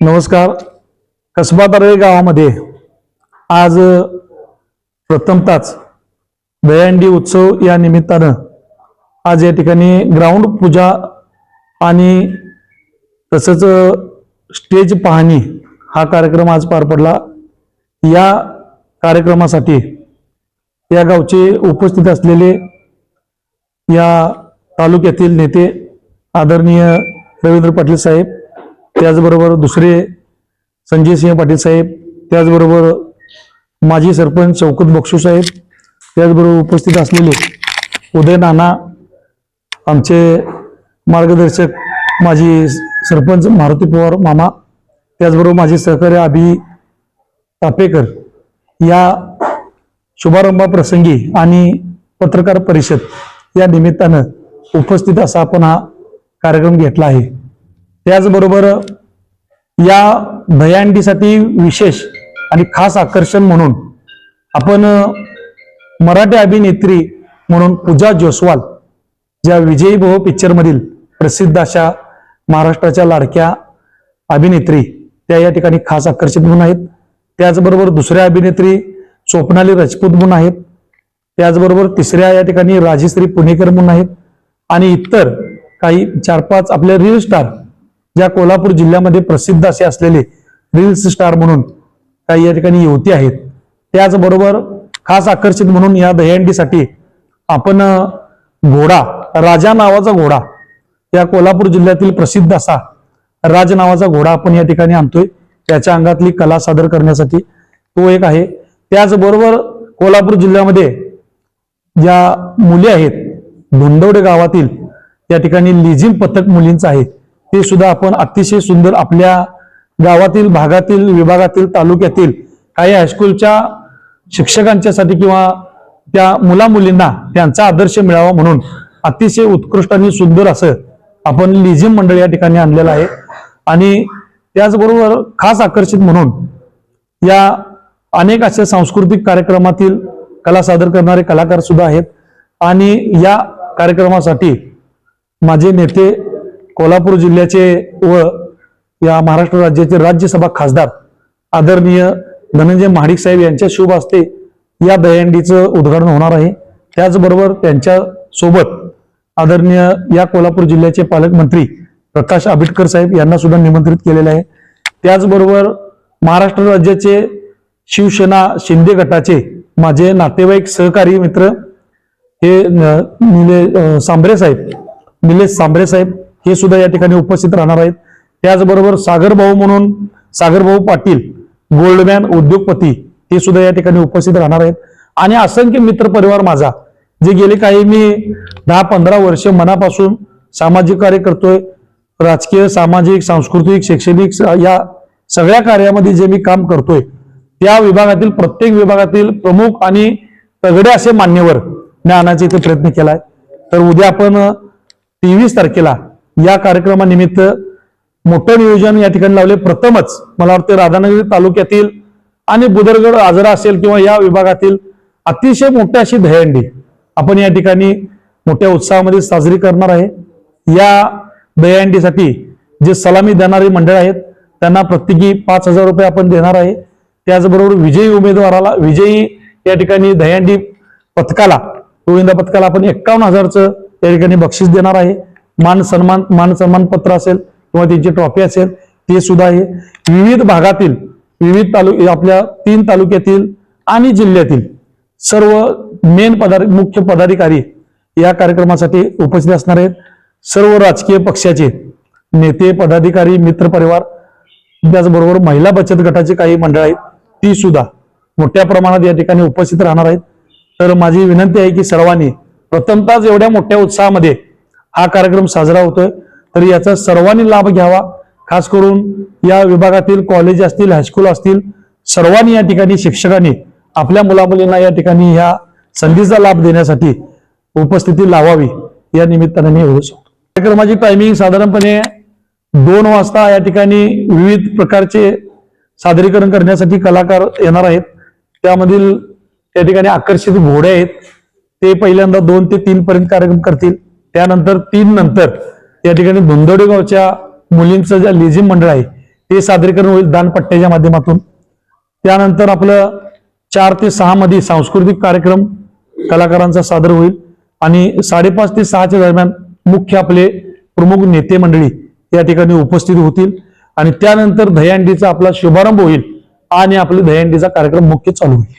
नमस्कार. कसबा तर्फे गावामध्ये आज अ, प्रथमताच उत्सव या निमित्तानं आज या ठिकाणी ग्राउंड पूजा आणि तसंच स्टेज पाहणी हा कार्यक्रम आज पार पडला. या कार्यक्रमासाठी या गावचे उपस्थित असलेले या तालुक्यातील नेते आदरणीय रवींद्र पाटील साहेब त्याचबरोबर दुसरे संजय सिंह पाटील साहेब त्याचबरोबर माजी सरपंच शौकत बक्षू साहेब त्याचबरोबर उपस्थित असलेले उदय नाना आमचे मार्गदर्शक माजी सरपंच मारुती पवार मामा त्याचबरोबर माझे सहकारी अभि तापेकर या शुभारंभाप्रसंगी आणि पत्रकार परिषद या निमित्तानं उपस्थित असा आपण हा कार्यक्रम घेतला आहे. त्याचबरोबर या दह्यांडीसाठी विशेष आणि खास आकर्षण म्हणून आपण मराठी अभिनेत्री म्हणून पूजा जोस्वाल ज्या विजयी बहु पिक्चरमधील प्रसिद्ध अशा महाराष्ट्राच्या लाडक्या अभिनेत्री त्या या ठिकाणी खास आकर्षित म्हणून आहेत. त्याचबरोबर दुसऱ्या अभिनेत्री स्वप्नाली राजपूत म्हणून आहेत. त्याचबरोबर तिसऱ्या या ठिकाणी राजेश्री पुणेकर म्हणून आहेत. आणि इतर काही चार पाच आपले रील स्टार ज्या कोल्हापूर जिल्ह्यामध्ये प्रसिद्ध असे असलेले रील्स स्टार म्हणून काही या ठिकाणी युवती आहेत. त्याचबरोबर खास आकर्षित म्हणून या दहीहंडीसाठी आपण घोडा राजा नावाचा घोडा या कोल्हापूर जिल्ह्यातील प्रसिद्ध असा राज नावाचा घोडा आपण या ठिकाणी आणतोय. त्याच्या अंगातली कला सादर करण्यासाठी तो एक आहे. त्याचबरोबर कोल्हापूर जिल्ह्यामध्ये ज्या मुली आहेत धुंदवडे गावातील या ठिकाणी लिझिम पथक मुलींचं आहे. ते सुद्धा आपण अतिशय सुंदर आपल्या गावातील भागातील विभागातील तालुक्यातील काही हायस्कूलच्या शिक्षकांच्यासाठी किंवा त्या मुला मुलींना त्यांचा आदर्श मिळावा म्हणून अतिशय उत्कृष्ट आणि सुंदर असं आपण लिझिम मंडळ या ठिकाणी आणलेलं आहे. आणि त्याचबरोबर खास आकर्षित म्हणून या अनेक अशा सांस्कृतिक कार्यक्रमातील कला सादर करणारे कलाकार सुद्धा आहेत. आणि या कार्यक्रमासाठी माझे नेते कोल्हापूर जिल्ह्याचे व या महाराष्ट्र राज्याचे राज्यसभा खासदार आदरणीय धनंजय महाडिक साहेब यांच्या शुभ हस्ते या दहीहंडीचं उद्घाटन होणार आहे. त्याचबरोबर त्यांच्यासोबत आदरणीय या कोल्हापूर जिल्ह्याचे पालकमंत्री प्रकाश आंबेडकर साहेब यांना सुद्धा निमंत्रित केलेले आहे. त्याचबरोबर महाराष्ट्र राज्याचे शिवसेना शिंदे गटाचे माझे नातेवाईक सहकारी मित्र हे निले सांबरे साहेब निलेश सांबरे साहेब हे सुद्धा या ठिकाणी उपस्थित राहणार आहेत. त्याचबरोबर सागरभाऊ म्हणून सागरभाऊ पाटील गोल्डमॅन उद्योगपती हे सुद्धा या ठिकाणी उपस्थित राहणार आहेत. आणि असंख्य मित्र परिवार माझा जे गेले काही मी दहा पंधरा वर्ष मनापासून सामाजिक कार्य करतोय. राजकीय सामाजिक सांस्कृतिक शैक्षणिक स- या सगळ्या कार्यामध्ये जे मी काम करतोय त्या विभागातील प्रत्येक विभागातील प्रमुख आणि तगडे असे मान्यवर मी आणायचा इथे प्रयत्न केलाय. तर उद्या आपण तेवीस तारखेला या कार्यक्रमानिमित्त मोठं नियोजन या ठिकाणी लावले. प्रथमच मला वाटतं राधानगरी तालुक्यातील आणि बुदरगड आजरा असेल किंवा या विभागातील अतिशय मोठ्या अशी दहंडी आपण या ठिकाणी मोठ्या उत्साहामध्ये साजरी करणार आहे. या दहंडीसाठी जे सलामी देणारी मंडळ आहेत त्यांना प्रत्येकी पाच हजार रुपये आपण देणार आहे. त्याचबरोबर विजयी उमेदवाराला विजयी या ठिकाणी दहंडी पथकाला गोविंदा पथकाला आपण एक्कावन्न हजारचं या ठिकाणी बक्षीस देणार आहे. मान सन्मान मान सन्मान पत्र असेल किंवा त्यांची ट्रॉफी असेल ते सुद्धा आहे विविध भागातील विविध तालुके आपल्या तीन तालुक्यातील आणि जिल्ह्यातील सर्व मेन पदार मुख्य पदाधिकारी या कार्यक्रमासाठी उपस्थित असणार आहेत. सर्व राजकीय पक्षाचे नेते पदाधिकारी मित्र परिवार त्याचबरोबर महिला बचत गटाची काही मंडळ आहेत ती सुद्धा मोठ्या प्रमाणात या ठिकाणी उपस्थित राहणार आहेत. तर माझी विनंती आहे की सर्वांनी प्रथमतःच एवढ्या मोठ्या उत्साहामध्ये हा कार्यक्रम साजरा होतोय. तर याचा सर्वांनी लाभ घ्यावा. खास करून या विभागातील कॉलेज असतील हायस्कूल असतील सर्वांनी या ठिकाणी शिक्षकांनी आपल्या मुलामुलींना या ठिकाणी ह्या संधीचा लाभ देण्यासाठी उपस्थिती लावावी. या निमित्ताने मी होऊ शकतो कार्यक्रमाची टायमिंग साधारणपणे दोन वाजता या ठिकाणी विविध प्रकारचे सादरीकरण करण्यासाठी कलाकार येणार आहेत. त्यामधील त्या ठिकाणी आकर्षित घोडे आहेत. ते पहिल्यांदा दोन ते तीन पर्यंत कार्यक्रम करतील. त्यानंतर तीन नंतर या ठिकाणी धुंदोडे गावच्या मुलींचं ज्या लेझिम मंडळ आहे ते सादरीकरण होईल दानपट्ट्याच्या माध्यमातून. त्यानंतर आपलं चार ते सहा मध्ये सांस्कृतिक कार्यक्रम कलाकारांचा सादर होईल. आणि साडेपाच ते सहाच्या दरम्यान मुख्य आपले प्रमुख नेते मंडळी या ठिकाणी उपस्थित होतील. आणि त्यानंतर दहीहंडीचा आपला शुभारंभ होईल आणि आपले दहीहंडीचा कार्यक्रम मुख्य चालू होईल.